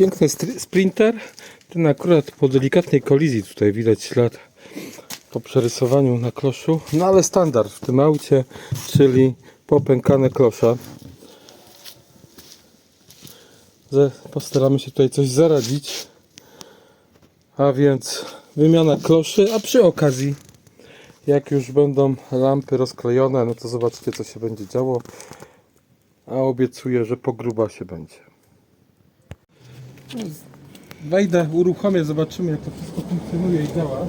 Piękny sprinter. Ten akurat po delikatnej kolizji tutaj widać ślad po przerysowaniu na kloszu. No ale standard w tym aucie, czyli popękane klosze. Ze- Postaramy się tutaj coś zaradzić. A więc wymiana kloszy, a przy okazji jak już będą lampy rozklejone, no to zobaczcie co się będzie działo. A obiecuję, że pogruba się będzie. Wejdę, uruchomię, zobaczymy jak to wszystko funkcjonuje i działa.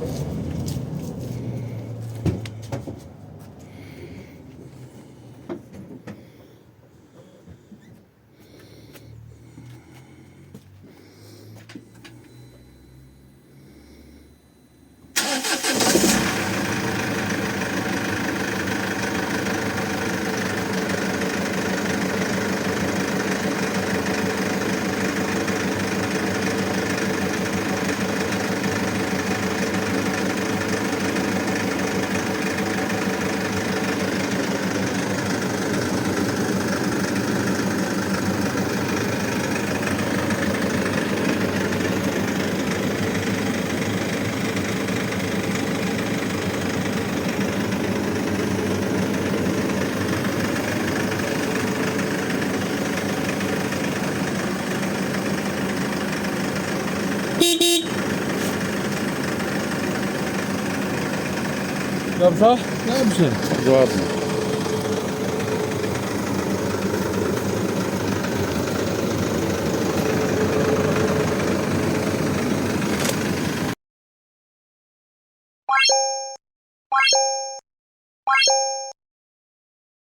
Dobrze? Dobrze. Ładnie.